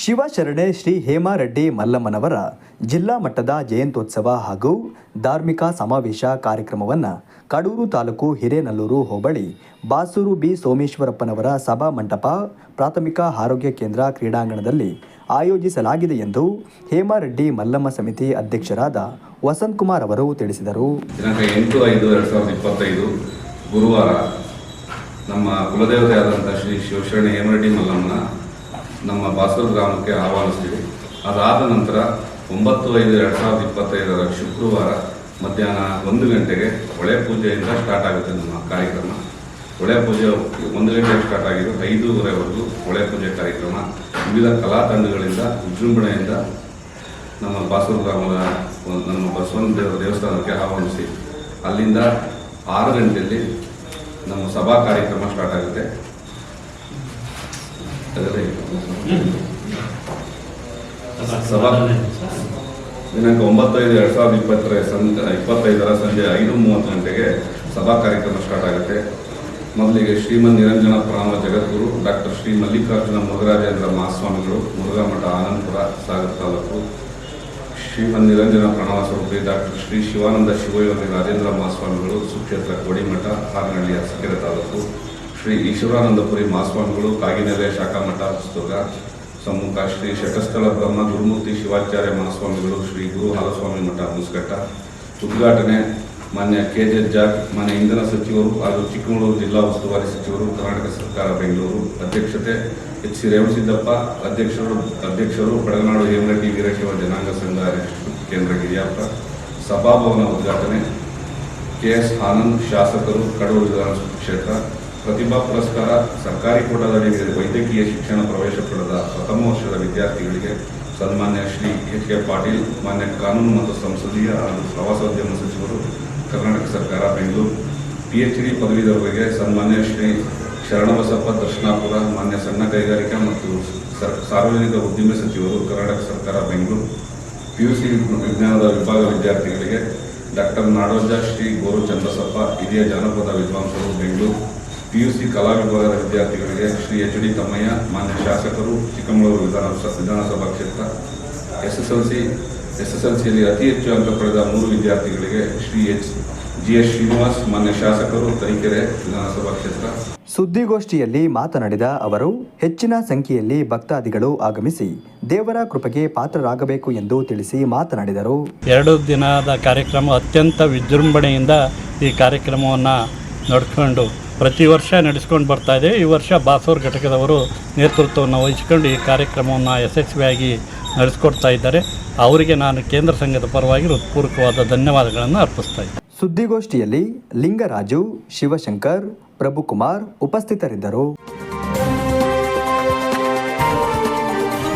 ಶಿವಶರಣೆ ಶ್ರೀ ಹೇಮಾರೆಡ್ಡಿ ಮಲ್ಲಮ್ಮನವರ ಜಿಲ್ಲಾ ಮಟ್ಟದ ಜಯಂತ್ಯೋತ್ಸವ ಹಾಗೂ ಧಾರ್ಮಿಕ ಸಮಾವೇಶ ಕಾರ್ಯಕ್ರಮವನ್ನು ಕಡೂರು ತಾಲೂಕು ಹಿರೇನಲ್ಲೂರು ಹೋಬಳಿ ಬಾಸೂರು ಬಿ ಸೋಮೇಶ್ವರಪ್ಪನವರ ಸಭಾ ಮಂಟಪ, ಪ್ರಾಥಮಿಕ ಆರೋಗ್ಯ ಕೇಂದ್ರ ಕ್ರೀಡಾಂಗಣದಲ್ಲಿ ಆಯೋಜಿಸಲಾಗಿದೆ ಎಂದು ಹೇಮಾರೆಡ್ಡಿ ಮಲ್ಲಮ್ಮ ಸಮಿತಿ ಅಧ್ಯಕ್ಷರಾದ ವಸಂತ್ ಕುಮಾರ್ ಅವರು ತಿಳಿಸಿದರು. ಗುರುವಾರ ನಮ್ಮ ಕುಲದೇವತೆಯಾದಂಥ ಶ್ರೀ ಶಿವಶರಣ ಹೇಮರೆಡ್ಡಿ ಮಲ್ಲಮ್ಮನ ನಮ್ಮ ಬಾಸೂರು ಗ್ರಾಮಕ್ಕೆ ಆಹ್ವಾನಿಸ್ತೀವಿ. ಅದಾದ ನಂತರ ಒಂಬತ್ತು ಐದು ಎರಡು ಸಾವಿರದ ಇಪ್ಪತ್ತೈದರ ಶುಕ್ರವಾರ ಮಧ್ಯಾಹ್ನ ಒಂದು ಗಂಟೆಗೆ ಹೊಳೆ ಪೂಜೆಯಿಂದ ಸ್ಟಾರ್ಟ್ ಆಗುತ್ತೆ ನಮ್ಮ ಕಾರ್ಯಕ್ರಮ. ಹೊಳೆ ಪೂಜೆ ಒಂದು ಗಂಟೆಗೆ ಸ್ಟಾರ್ಟ್ ಆಗಿದ್ದು ಐದೂವರೆವರೆಗೂ ಹೊಳೆ ಪೂಜೆ ಕಾರ್ಯಕ್ರಮ. ವಿವಿಧ ಕಲಾ ತಂಡಗಳಿಂದ, ವಿಜೃಂಭಣೆಯಿಂದ ನಮ್ಮ ಬಾಸೂರು ಗ್ರಾಮದ ನಮ್ಮ ಬಸವನ ದೇವರ ದೇವಸ್ಥಾನಕ್ಕೆ ಆಹ್ವಾನಿಸಿ. ಅಲ್ಲಿಂದ ಆರು ಗಂಟೆಯಲ್ಲಿ ನಮ್ಮ ಸಭಾ ಕಾರ್ಯಕ್ರಮ ಸ್ಟಾರ್ಟ್ ಆಗುತ್ತೆ. ದಿನಾಂಕ ಒಂಬತ್ತೈದು ಐದು ಎರಡು ಸಾವಿರದ ಇಪ್ಪತ್ತರ ಸಂಜೆ ಇಪ್ಪತ್ತೈದರ ಸಂಜೆ ಐದು ಮೂವತ್ತು ಗಂಟೆಗೆ ಸಭಾ ಕಾರ್ಯಕ್ರಮ ಸ್ಟಾರ್ಟ್ ಆಗುತ್ತೆ. ಮೊದಲಿಗೆ ಶ್ರೀಮನ್ ನಿರಂಜನ ಪ್ರಾಣ ಜಗದ್ಗುರು, ಡಾಕ್ಟರ್ ಶ್ರೀ ಮಲ್ಲಿಕಾರ್ಜುನ ಮುರುಘರಾಜೇಂದ್ರ ಮಹಾಸ್ವಾಮಿಗಳು ಮುರುಘಾಮಠ ಆನಂದಪುರ ಸಾಗರ ತಾಲೂಕು. ಶ್ರೀಮನ್ ನಿರಂಜನ ಪ್ರಣವ ಸ್ವರೂಪಿ, ಡಾಕ್ಟರ್ ಶ್ರೀ ಶಿವಾನಂದ ಶಿವಯೋಗಿ ರಾಜೇಂದ್ರ ಮಹಾಸ್ವಾಮಿಗಳು, ಸುಕ್ಷೇತ್ರ ಕೋಡಿಮಠ, ಹಾರನಹಳ್ಳಿಯ ಸಕ್ಕರೆ ತಾಲೂಕು. ಶ್ರೀ ಈಶ್ವರಾನಂದಪುರಿ ಮಹಾಸ್ವಾಮಿಗಳು ಕಾಗಿನೆಲೆ ಶಾಖಾಮಠ ಹೊಸದುರ್ಗ ಸಮ್ಮುಖ ಶ್ರೀ ಶಟಸ್ಥಳ ಬ್ರಹ್ಮ ಗುರುಮೂರ್ತಿ ಶಿವಾಚಾರ್ಯ ಮಹಾಸ್ವಾಮಿಗಳು, ಶ್ರೀ ಗುರು ಹಾಲಸ್ವಾಮಿ ಮಠ ಮುಸ್ಕಟ್ಟ. ಉದ್ಘಾಟನೆ ಮಾನ್ಯ ಕೆ ಜೆ ಜಾಕ್, ಮಾನ್ಯ ಇಂಧನ ಸಚಿವರು ಹಾಗೂ ಚಿಕ್ಕಮಗಳೂರು ಜಿಲ್ಲಾ ಉಸ್ತುವಾರಿ ಸಚಿವರು, ಕರ್ನಾಟಕ ಸರ್ಕಾರ ಬೆಂಗಳೂರು. ಅಧ್ಯಕ್ಷತೆ ಎಚ್ ಸಿ ರೇವಣಸಿದ್ದಪ್ಪ, ಅಧ್ಯಕ್ಷರು ಅಧ್ಯಕ್ಷರು ಬೆಳಗನಾಡು ಹೇಮರೆಡ್ಡಿ ವೀರಶೈವ ಜನಾಂಗ ಸಂಘ ಕೇಂದ್ರ ಗಿರಿಯಪ್ಪ ಸಭಾಭವನ ಉದ್ಘಾಟನೆ ಕೆ ಎಸ್ ಆನಂದ್, ಶಾಸಕರು, ಕಡೂರು ವಿಧಾನಸಭಾ ಕ್ಷೇತ್ರ. ಪ್ರತಿಭಾ ಪುರಸ್ಕಾರ ಸರ್ಕಾರಿ ಕೋಟಾದಡಿ ವೈದ್ಯಕೀಯ ಶಿಕ್ಷಣ ಪ್ರವೇಶ ಪಡೆದ ಪ್ರಥಮ ವರ್ಷದ ವಿದ್ಯಾರ್ಥಿಗಳಿಗೆ ಸನ್ಮಾನ್ಯ ಶ್ರೀ ಎಚ್ ಕೆ ಪಾಟೀಲ್, ಮಾನ್ಯ ಕಾನೂನು ಮತ್ತು ಸಂಸದೀಯ ಹಾಗೂ ಪ್ರವಾಸೋದ್ಯಮ ಸಚಿವರು, ಕರ್ನಾಟಕ ಸರ್ಕಾರ, ಬೆಂಗಳೂರು. ಪಿ ಎಚ್ ಡಿ ಪದವೀಧರರಿಗೆ ಸನ್ಮಾನ್ಯ ಶ್ರೀ ಶರಣಬಸಪ್ಪ ದರ್ಶನಾಪುರ, ಮಾನ್ಯ ಸಣ್ಣ ಕೈಗಾರಿಕಾ ಮತ್ತು ಸಾರ್ವಜನಿಕ ಉದ್ದಿಮೆ ಸಚಿವರು, ಕರ್ನಾಟಕ ಸರ್ಕಾರ, ಬೆಂಗಳೂರು. ಪಿಯುಸಿ ವಿಜ್ಞಾನದ ವಿಭಾಗ ವಿದ್ಯಾರ್ಥಿಗಳಿಗೆ ಡಾಕ್ಟರ್ ನಾಡೋಜ ಶ್ರೀ ಗೋರು ಚಂದ್ರಸಪ್ಪ, ಹಿರಿಯ ಜಾನಪದ ವಿದ್ವಾಂಸರು, ಬೆಂಗಳೂರು. ಪಿಯುಸಿ ಕಲಾ ವಿಭಾಗದ ವಿದ್ಯಾರ್ಥಿಗಳಿಗೆ ಶ್ರೀ ಎಚ್ ಡಿ ತಮ್ಮಯ್ಯ ಮಾನ್ಯ ಶಾಸಕರು ಚಿಕ್ಕಮಗಳೂರು ವಿಧಾನಸಭಾ ವಿಧಾನಸಭಾ ಕ್ಷೇತ್ರ S S L C S S L ಸಿಯಲ್ಲಿ ಅತಿ ಹೆಚ್ಚು ಅಂಕ ಪಡೆದ ಮೂರು ವಿದ್ಯಾರ್ಥಿಗಳಿಗೆ Shri H G S Srinivas ಮಾನ್ಯ ಶಾಸಕರು ತರೀಕೆರೆ ವಿಧಾನಸಭಾ ಕ್ಷೇತ್ರ. ಸುದ್ದಿಗೋಷ್ಠಿಯಲ್ಲಿ ಮಾತನಾಡಿದ ಅವರು ಹೆಚ್ಚಿನ ಸಂಖ್ಯೆಯಲ್ಲಿ ಭಕ್ತಾದಿಗಳು ಆಗಮಿಸಿ ದೇವರ ಕೃಪೆಗೆ ಪಾತ್ರರಾಗಬೇಕು ಎಂದು ತಿಳಿಸಿ ಮಾತನಾಡಿದರು. ಎರಡು ದಿನದ ಕಾರ್ಯಕ್ರಮ ಅತ್ಯಂತ ವಿಜೃಂಭಣೆಯಿಂದ ಈ ಕಾರ್ಯಕ್ರಮವನ್ನು ನಡ್ಕೊಂಡು ಪ್ರತಿ ವರ್ಷ ನಡೆಸ್ಕೊಂಡು ಬರ್ತಾ ಇದೆ. ಈ ವರ್ಷ ಬಾಸೂರು ಘಟಕದವರು ನೇತೃತ್ವವನ್ನು ವಹಿಸಿಕೊಂಡು ಈ ಕಾರ್ಯಕ್ರಮವನ್ನು ಯಶಸ್ವಿಯಾಗಿ ನಡೆಸ್ಕೊಡ್ತಾ ಇದ್ದಾರೆ. ಅವರಿಗೆ ನಾನು ಕೇಂದ್ರ ಸಂಘದ ಪರವಾಗಿ ಹೃತ್ಪೂರ್ವಕವಾದ ಧನ್ಯವಾದಗಳನ್ನು ಅರ್ಪಿಸ್ತಾ ಇದ್ದೀನಿ. ಸುದ್ದಿಗೋಷ್ಠಿಯಲ್ಲಿ ಲಿಂಗರಾಜು, ಶಿವಶಂಕರ್, ಪ್ರಭುಕುಮಾರ್ ಉಪಸ್ಥಿತರಿದ್ದರು.